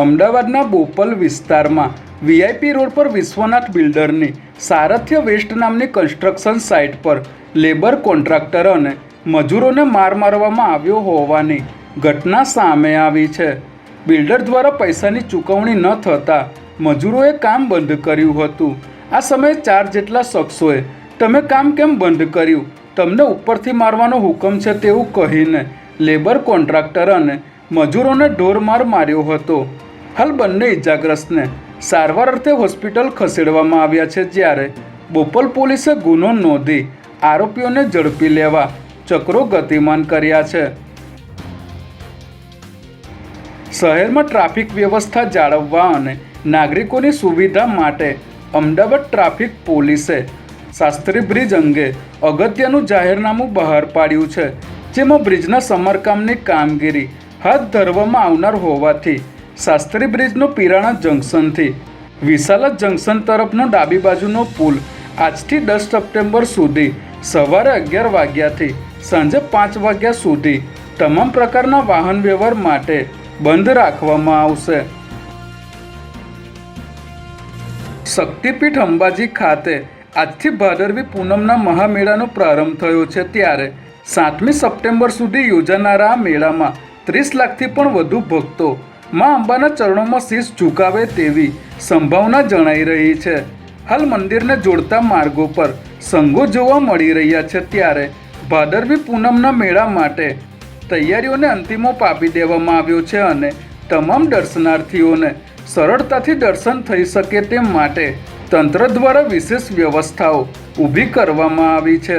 અમદાવાદના બોપલ વિસ્તારમાં VIP road પર વિશ્વનાથ બિલ્ડરની સારથ્ય વેસ્ટ નામની કન્સ્ટ્રક્શન સાઇટ પર લેબર કોન્ટ્રાક્ટર અને મજૂરોને માર મારવામાં આવ્યો હોવાની ઘટના સામે આવી છે. બિલ્ડર દ્વારા પૈસાની ચૂકવણી ન થતાં મજૂરોએ કામ બંધ કર્યું હતું. આ સમયે ચાર જેટલા શખ્સોએ, તમે કામ કેમ બંધ કર્યું? તમને ઉપરથી મારવાનો હુકમ છે તેવું કહીને લેબર કોન્ટ્રાક્ટર અને મજૂરોને ઢોરમાર માર્યો હતો. હાલ બંને ઇજાગ્રસ્તને સારવાર અર્થે હોસ્પિટલ ખસેડવામાં આવ્યા છે જ્યારે બોપલ પોલીસે ગુનો નોંધી આરોપીઓને ઝડપી લેવા ચક્રો ગતિમાન કર્યા છે. શહેરમાં ટ્રાફિક વ્યવસ્થા જાળવવા અને નાગરિકોની સુવિધા માટે અમદાવાદ ટ્રાફિક પોલીસે શાસ્ત્રી બ્રિજ અંગે અગત્યનું જાહેરનામું બહાર પાડ્યું છે, જેમાં બ્રિજના સમારકામની કામગીરી હાથ ધરવામાં આવનાર હોવાથી શાસ્ત્રી બ્રિજનો પિરાણા જંકશનથી. વિશાલા જંકશન તરફનો ડાબી બાજુનો પુલ આજથી દસ સપ્ટેમ્બર સુધી સવારે અગિયાર વાગ્યાથી સાંજે પાંચ વાગ્યા સુધી તમામ પ્રકારના વાહન વ્યવહાર માટે બંધ રાખવામાં આવશે. શક્તિપીઠ અંબાજી ખાતે આજથી ભાદરવી પૂનમના મહામેળાનો પ્રારંભ થયો છે ત્યારે સાતમી સપ્ટેમ્બર સુધી યોજાનારા આ મેળામાં ત્રીસ લાખથી પણ વધુ ભક્તો મા અંબાના ચરણોમાં શીશ ઝુકાવે તેવી સંભાવના જણાઈ રહી છે. હાલ મંદિરને જોડતા માર્ગો પર સંઘો જોવા મળી રહ્યા છે ત્યારે ભાદરવી પૂનમના મેળા માટે તૈયારીઓને અંતિમો પાપી દેવામાં આવ્યો છે અને તમામ દર્શનાર્થીઓને સરળતાથી દર્શન થઈ શકે તે માટે તંત્ર દ્વારા વિશેષ વ્યવસ્થાઓ ઊભી કરવામાં આવી છે.